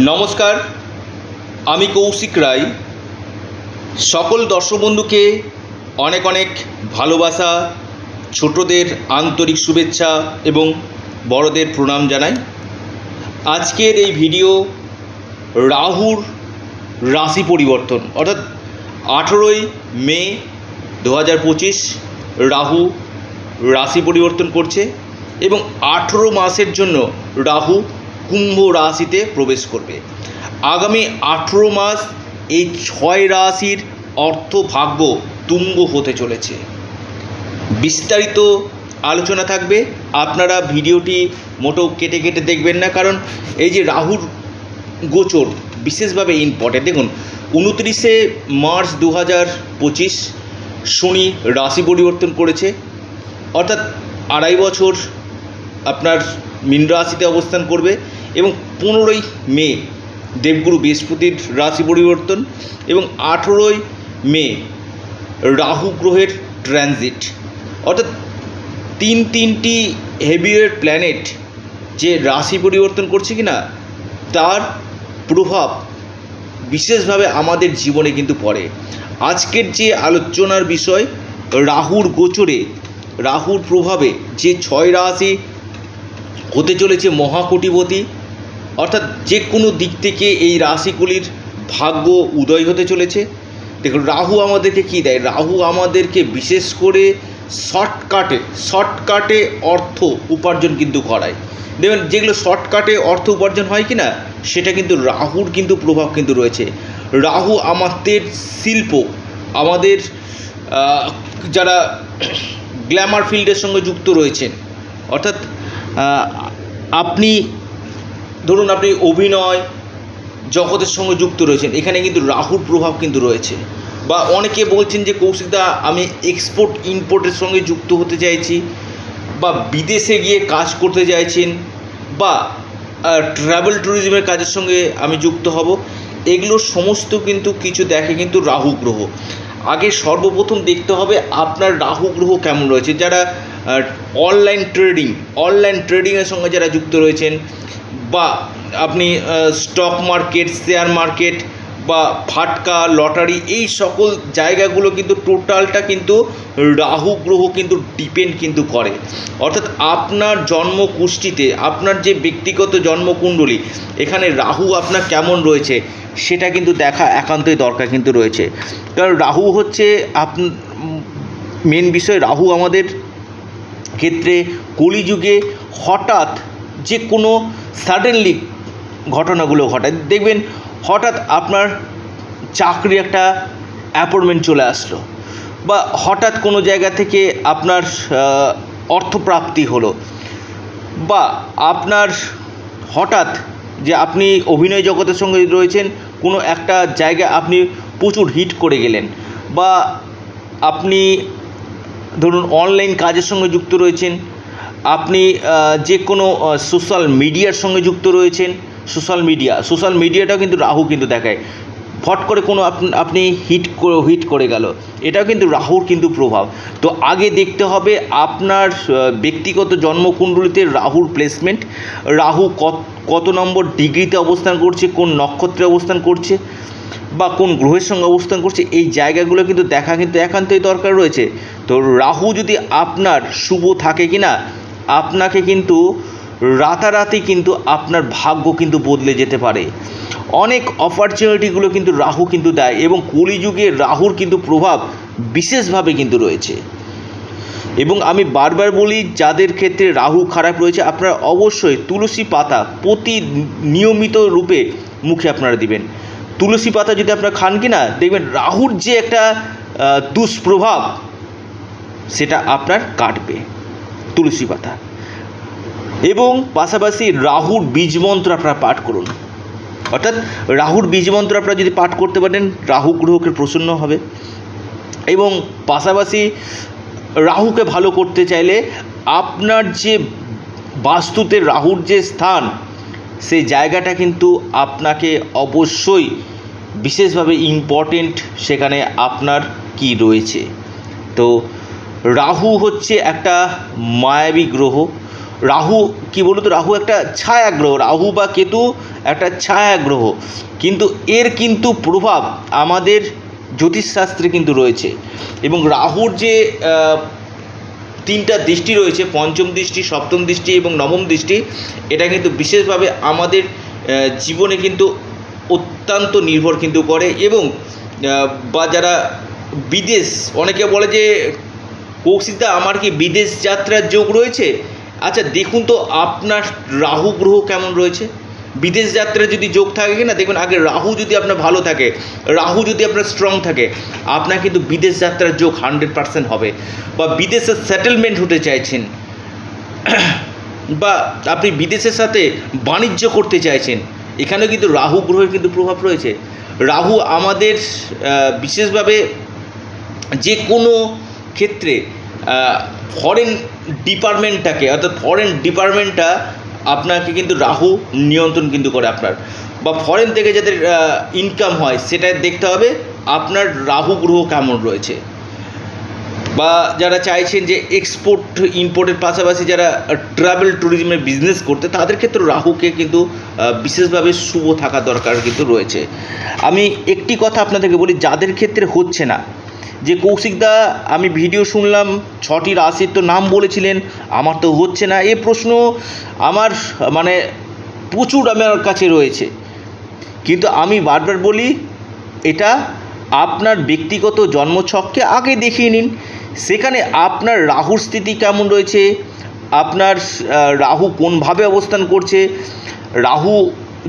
নমস্কার, আমি কৌশিক রায়। সকল দর্শক বন্ধুকে অনেক অনেক ভালোবাসা, ছোটদের আন্তরিক শুভেচ্ছা এবং বড়দের প্রণাম জানাই। আজকের এই ভিডিও রাহুর রাশি পরিবর্তন, অর্থাৎ আঠেরোই মে দু হাজার পঁচিশ রাহু রাশি পরিবর্তন করছে এবং আঠেরো মাসের জন্য রাহু কুম্ভ রাশিতে প্রবেশ করবে। আগামী আঠেরো মাস এই ছয় রাশির অর্থ ভাগ্য তুঙ্গ হতে চলেছে। বিস্তারিত আলোচনা থাকবে। আপনারা ভিডিওটি মোটেও কেটে কেটে দেখবেন না, কারণ এই যে রাহুর গোচর বিশেষভাবে ইম্পর্টেন্ট দেখুন, উনত্রিশে মার্চ দু হাজার পঁচিশ শনি রাশি পরিবর্তন করেছে। অর্থাৎ আড়াই বছর আপনার মীন রাশিতে অবস্থান করবে এবং পনেরোই মে দেবগুরু বৃহস্পতির রাশি পরিবর্তন এবং আঠেরোই মে রাহু গ্রহের ট্রানজিট। অর্থাৎ তিন তিনটি হেভিওয়ের প্ল্যানেট যে রাশি পরিবর্তন করছে কি না তার প্রভাব বিশেষভাবে আমাদের জীবনে কিন্তু পড়ে। আজকের যে আলোচনার বিষয়, রাহুর গোচরে, রাহুর প্রভাবে যে ছয় রাশি হতে চলেছে মহাকোটিপতি। অর্থাৎ যে কোনো দিক থেকে এই রাশিগুলির ভাগ্য উদয় হতে চলেছে। দেখুন, রাহু আমাদেরকে কী দেয়? রাহু আমাদেরকে বিশেষ করে শর্টকাটে শর্টকাটে অর্থ উপার্জন কিন্তু করায়। দেখবেন যেগুলো শর্টকাটে অর্থ উপার্জন হয় কি না সেটা কিন্তু রাহুর কিন্তু প্রভাব কিন্তু রয়েছে। রাহু আমাদের শিল্প, আমাদের যারা গ্ল্যামার ফিল্ডের সঙ্গে যুক্ত রয়েছেন অর্থাৎ আপনি, ধরুন আপনি অভিনয় জগতের সঙ্গে যুক্ত রয়েছেন, এখানে কিন্তু রাহুর প্রভাব কিন্তু রয়েছে। বা অনেকে বলছেন যে, কৌশিকদা, আমি এক্সপোর্ট ইম্পোর্টের সঙ্গে যুক্ত হতে চাইছি, বা বিদেশে গিয়ে কাজ করতে চাইছেন, বা ট্রাভেল ট্যুরিজমের কাজের সঙ্গে আমি যুক্ত হব, এগুলো সমস্ত কিন্তু কিছু দেখে কিন্তু রাহু গ্রহ। আগে সর্বপ্রথম দেখতে হবে আপনার রাহু গ্রহ কেমন রয়েছে। যারা অনলাইন ট্রেডিং অনলাইন ট্রেডিংয়ের সঙ্গে যারা যুক্ত রয়েছেন বা আপনি স্টক মার্কেট শেয়ার মার্কেট বা ফাটকা লটারি এই সকল জায়গাগুলো কিন্তু টোটালটা কিন্তু রাহু গ্রহ কিন্তু ডিপেন্ড কিন্তু করে। অর্থাৎ আপনার জন্ম কুষ্টিতে আপনার যে ব্যক্তিগত জন্মকুণ্ডলী, এখানে রাহু আপনার কেমন রয়েছে, সেটা কিন্তু দেখা একান্তই দরকার কিন্তু রয়েছে। কারণ রাহু হচ্ছে আপ মেন বিষয়, রাহু আমাদের ক্ষেত্রে কলিযুগে হঠাৎ যে কোনো সাডেনলি ঘটনাগুলো ঘটায় দেখবেন হঠাৎ আপনার চাকরি একটা অ্যাপয়েন্টমেন্ট চলে আসলো বা হঠাৎ কোনো জায়গা থেকে আপনার অর্থপ্রাপ্তি হলো বা আপনার হঠাৎ যে আপনি অভিনয় জগতের সঙ্গে রয়েছেন, কোনো একটা জায়গায় আপনি প্রচুর হিট করে গেলেন বা আপনি ধরুন অনলাইন কাজের সঙ্গে যুক্ত রয়েছেন, আপনি যে কোনো সোশ্যাল মিডিয়ার সঙ্গে যুক্ত রয়েছেন সোশ্যাল মিডিয়া সোশ্যাল মিডিয়াটাও কিন্তু রাহু কিন্তু দেখায়। ফট করে কোনো আপ- আপনি হিট হিট করে গেল, এটাও কিন্তু রাহুর কিন্তু প্রভাব। তো আগে দেখতে হবে আপনার ব্যক্তিগত জন্মকুণ্ডলিতে রাহুর প্লেসমেন্ট রাহু কত কত নম্বর ডিগ্রিতে অবস্থান করছে, কোন নক্ষত্রে অবস্থান করছে বা কোন গ্রহের সঙ্গে অবস্থান করছে, এই জায়গাগুলো কিন্তু দেখা কিন্তু একান্তই দরকার রয়েছে। তো রাহু যদি আপনার শুভ থাকে কি না আপনাকে কিন্তু রাতারাতি কিন্তু আপনার ভাগ্য কিন্তু বদলে যেতে পারে। অনেক অপরচুনিটিগুলো কিন্তু রাহু কিন্তু দেয় এবং কলিযুগে রাহুর কিন্তু প্রভাব বিশেষভাবে কিন্তু রয়েছে। এবং আমি বারবার বলি, যাদের ক্ষেত্রে রাহু খারাপ রয়েছে, আপনারা অবশ্যই তুলসী পাতা প্রতি নিয়মিত রূপে মুখে আপনারা দিবেন। তুলসী পাতা যদি আপনারা খান কি না দেখবেন রাহুর যে একটা দুষ্প্রভাব, সেটা আপনার কাটবে তুলসী পাতা। এবং পাশাপাশি রাহুর বীজ মন্ত্র আপনারা পাঠ করুন। অর্থাৎ রাহুর বীজ মন্ত্র আপনারা যদি পাঠ করতে পারেন, রাহু গ্রহকে প্রসন্ন হবে। এবং পাশাপাশি রাহুকে ভালো করতে চাইলে আপনার যে বাস্তুতে রাহুর যে স্থান সেই জায়গাটা কিন্তু আপনাকে অবশ্যই বিশেষভাবে ইম্পর্টেন্ট সেখানে আপনার কি রয়েছে। তো রাহু হচ্ছে একটা মায়াবী গ্রহ। রাহু কি বলতো? রাহু একটা ছায়া গ্রহ রাহু বা কেতু একটা ছায়া গ্রহ কিন্তু এর কিন্তু প্রভাব আমাদের জ্যোতিষশাস্ত্রে কিন্তু রয়েছে। এবং রাহুর যে তিনটা দৃষ্টি রয়েছে, পঞ্চম দৃষ্টি, সপ্তম দৃষ্টি এবং নবম দৃষ্টি। এটা কিন্তু বিশেষভাবে আমাদের জীবনে কিন্তু অত্যন্ত নির্ভর কিন্তু করে এবং বা যারা বিদেশ, অনেকে বলে যে, কৌশিকদা, আমার কি বিদেশ যাত্রার যোগ রয়েছে? আচ্ছা দেখুন তো, আপনার রাহু গ্রহ কেমন রয়েছে? বিদেশ যাত্রার যদি যোগ থাকে কিনা দেখবেন আগে রাহু যদি আপনার ভালো থাকে, রাহু যদি আপনার স্ট্রং থাকে, আপনার কিন্তু বিদেশ যাত্রার যোগ হান্ড্রেড পার্সেন্ট হবে। বা বিদেশে সেটেলমেন্ট হতে চাইছেন, বা আপনি বিদেশের সাথে বাণিজ্য করতে চাইছেন, এখানেও কিন্তু রাহু গ্রহের কিন্তু প্রভাব রয়েছে। রাহু আমাদের বিশেষভাবে যে কোনো ক্ষেত্রে ফরেন ডিপার্টমেন্টটাকে অর্থাৎ ফরেন ডিপার্টমেন্টটা আপনাকে কিন্তু রাহু নিয়ন্ত্রণ কিন্তু করে আপনার। বা ফরেন থেকে যাদের ইনকাম হয় সেটা দেখতে হবে আপনার রাহু গ্রহ কেমন রয়েছে। বা যারা চাইছেন যে এক্সপোর্ট ইম্পোর্টের পাশাপাশি যারা ট্রাভেল ট্যুরিজমের বিজনেস করতে, তাদের ক্ষেত্রে রাহুকে কিন্তু বিশেষভাবে শুভ থাকা দরকার কিন্তু রয়েছে। আমি একটি কথা আপনাদেরকে বলি, যাদের ক্ষেত্রে হচ্ছে না যে কৌশিকদা, আমি ভিডিও শুনলাম, ছটি রাশির তো নাম বলেছিলেন, আমার তো হচ্ছে না। এ প্রশ্ন আমার মানে প্রচুর আমার কাছে রয়েছে। কিন্তু আমি বারবার বলি, এটা আপনার ব্যক্তিগত জন্মছককে আগে দেখিয়ে নিন। সেখানে আপনার রাহুর স্থিতি কেমন রয়েছে? আপনার রাহু কোনভাবে অবস্থান করছে? রাহু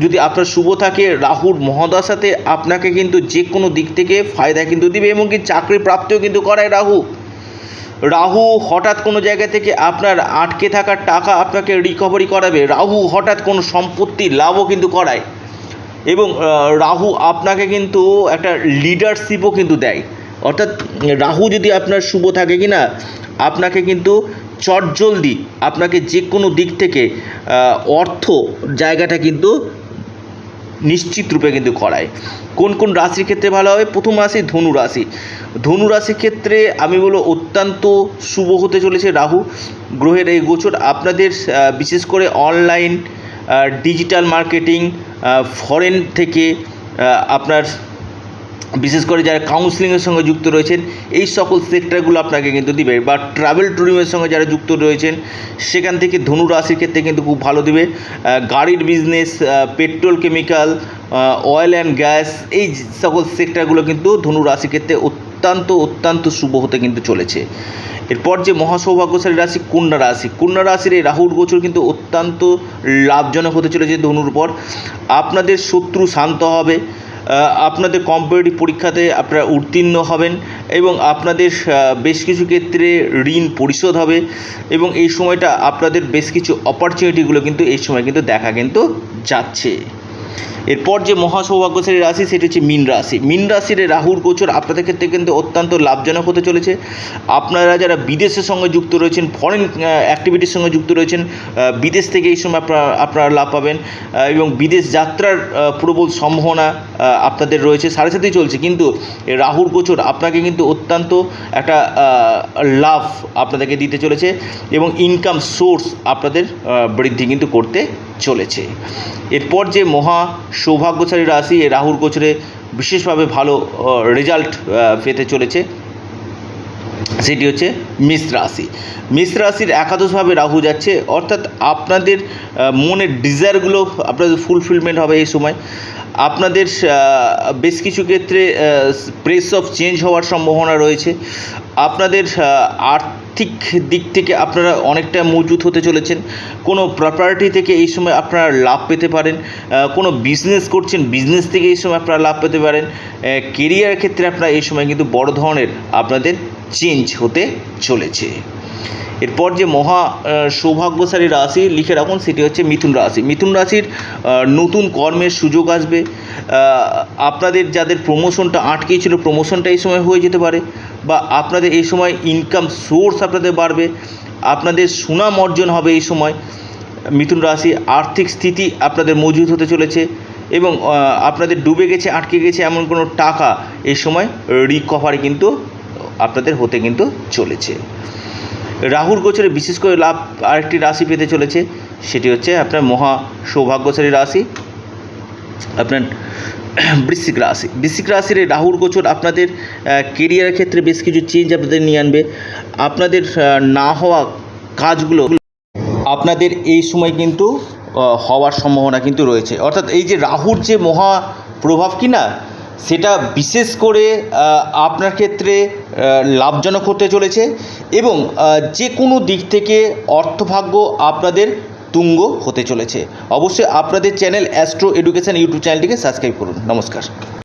যদি আপনার শুভ থাকে, রাহুর মহাদশাতে আপনাকে কিন্তু যে কোনো দিক থেকে ফায়দা কিন্তু দিবে কি চাকরি প্রাপ্তিও কিন্তু করায় রাহু। রাহু হঠাৎ কোনো জায়গা থেকে আপনার আটকে থাকার টাকা আপনাকে রিকভারি করাবে। রাহু হঠাৎ কোনো সম্পত্তি লাভও কিন্তু করায়। এবং রাহু আপনাকে কিন্তু একটা লিডারশিপও কিন্তু দেয়। অর্থাৎ, রাহু যদি আপনার শুভ থাকে কি না আপনাকে কিন্তু চটজলদি, আপনাকে যে কোনো দিক থেকে অর্থ জায়গাটা কিন্তু নিশ্চিত রূপে কিন্তু করায় কোন কোন রাশির ক্ষেত্রে ভালো হবে? প্রথম রাশি ধনু রাশি। ধনু রাশির ক্ষেত্রে আমি বলব অত্যন্ত শুভ হতে চলেছে রাহু। গ্রহের এই গোচর আপনাদের বিশেষ করে অনলাইন ডিজিটাল মার্কেটিং ফরেন থেকে আপনার বিশেষ করে যারা কাউন্সিলিংয়ের সঙ্গে যুক্ত রয়েছেন, এই সকল সেক্টরগুলো আপনাকে কিন্তু দিবে বা ট্রাভেল ট্যুরিজমের সঙ্গে যারা যুক্ত রয়েছেন, সেখান থেকে ধনু রাশির ক্ষেত্রে কিন্তু খুব ভালো দিবে। গাড়ির business petrol chemical oil and gas এই সকল সেক্টরগুলো কিন্তু ধনু রাশির ক্ষেত্রে অত্যন্ত অত্যন্ত শুভ হতে কিন্তু চলেছে। এরপর যে মহাসৌভাগ্যশালী রাশি, কন্যা রাশি। কন্যা রাশির এই রাহুর গোচর কিন্তু অত্যন্ত লাভজনক হতে চলেছে ধনুর পর আপনাদের শত্রু শান্ত হবে। আপনাদের কম্পিটিটিভ পরীক্ষাতে আপনারা উত্তীর্ণ হবেন এবং আপনাদের বেশ কিছু ক্ষেত্রে ঋণ পরিশোধ হবে এবং এই সময়টা আপনাদের বেশ কিছু অপরচুনিটিগুলো কিন্তু এই সময় কিন্তু দেখা কিন্তু যাচ্ছে। এরপর যে মহা মহাসৌভাগ্যশালী রাশি, সেটি হচ্ছে মীন রাশি। মীন রাশির রাহুর গোচর আপনাদের ক্ষেত্রে কিন্তু অত্যন্ত লাভজনক হতে চলেছে। আপনারা যারা বিদেশের সঙ্গে যুক্ত রয়েছেন ফরেন অ্যাক্টিভিটির সঙ্গে যুক্ত রয়েছেন বিদেশ থেকে এই সময় আপনারা আপনারা লাভ পাবেন এবং বিদেশ যাত্রার প্রবল সম্ভাবনা আপনাদের রয়েছে, সাড়ে সাথেই চলছে। কিন্তু রাহুর গোচর আপনাকে কিন্তু অত্যন্ত একটা লাভ আপনাদেরকে দিতে চলেছে এবং ইনকাম সোর্স আপনাদের বৃদ্ধি কিন্তু করতে চলেছে। এরপর যে মহা সৌভাগ্যশালী রাশি এই রাহুর গোচরে বিশেষভাবে ভালো রেজাল্ট পেতে চলেছে। সেটি হচ্ছে মিস রাশি। মিস রাশির একাদশভাবে রাহু যাচ্ছে অর্থাৎ আপনাদের মনের ডিজায়ারগুলো আপনাদের ফুলফিলমেন্ট হবে এই সময়। আপনাদের বেশ কিছু ক্ষেত্রে প্রেস অফ চেঞ্জ হওয়ার সম্ভাবনা রয়েছে। আপনাদের আহ, আর্থিক দিক থেকে আপনারা অনেকটা মজবুত হতে চলেছেন। কোনো প্রপার্টি থেকে এই সময় আপনারা লাভ পেতে পারেন। কোনো বিজনেস করছেন বিজনেস থেকে এই সময় আপনারা লাভ পেতে পারেন। কেরিয়ার ক্ষেত্রে আপনারা এই সময় কিন্তু বড় ধরনের আপনাদের চেঞ্জ হতে চলেছে। এরপর যে মহা সৌভাগ্যশালী রাশি লিখে রাখুন, সেটি হচ্ছে মিথুন রাশি। মিথুন রাশির নতুন কর্মের সুযোগ আসবে। আপনাদের যাদের প্রমোশনটা আটকে ছিল প্রমোশনটা এই সময় হয়ে যেতে পারে। বা আপনাদের এই সময় ইনকাম সোর্স আপনাদের বাড়বে, আপনাদের সুনাম অর্জন হবে এই সময়। মিথুন রাশি, আর্থিক স্থিতি আপনাদের মজুদ হতে চলেছে এবং আপনাদের ডুবে গেছে, আটকে গেছে এমন কোনো টাকা এই সময় রিকভারি কিন্তু আপনাদের হতে কিন্তু চলেছে। রাহুর গোচরে বিশেষ করে লাভ আরেকটি রাশি পেতে চলেছে, সেটি হচ্ছে আপনার মহা সৌভাগ্যশালী রাশি। আপনার বৃশ্চিক রাশি। বৃশ্চিক রাশির এই রাহুর গোচর আপনাদের কেরিয়ারের ক্ষেত্রে বেশ কিছু চেঞ্জ আপনাদের নিয়ে আনবে। আপনাদের না হওয়া কাজগুলো আপনাদের এই সময় কিন্তু হওয়ার সম্ভাবনা কিন্তু রয়েছে। অর্থাৎ এই যে রাহুর যে মহা প্রভাব কি না সেটা বিশেষ করে আপনার ক্ষেত্রে লাভজনক হতে চলেছে এবং যে কোনো দিক থেকে অর্থভাগ্য আপনাদের তুঙ্গ হতে চলেছে। অবশ্যই আপনাদের চ্যানেল অ্যাস্ট্রো এডুকেশন ইউটিউব চ্যানেলটিকে সাবস্ক্রাইব করুন। নমস্কার।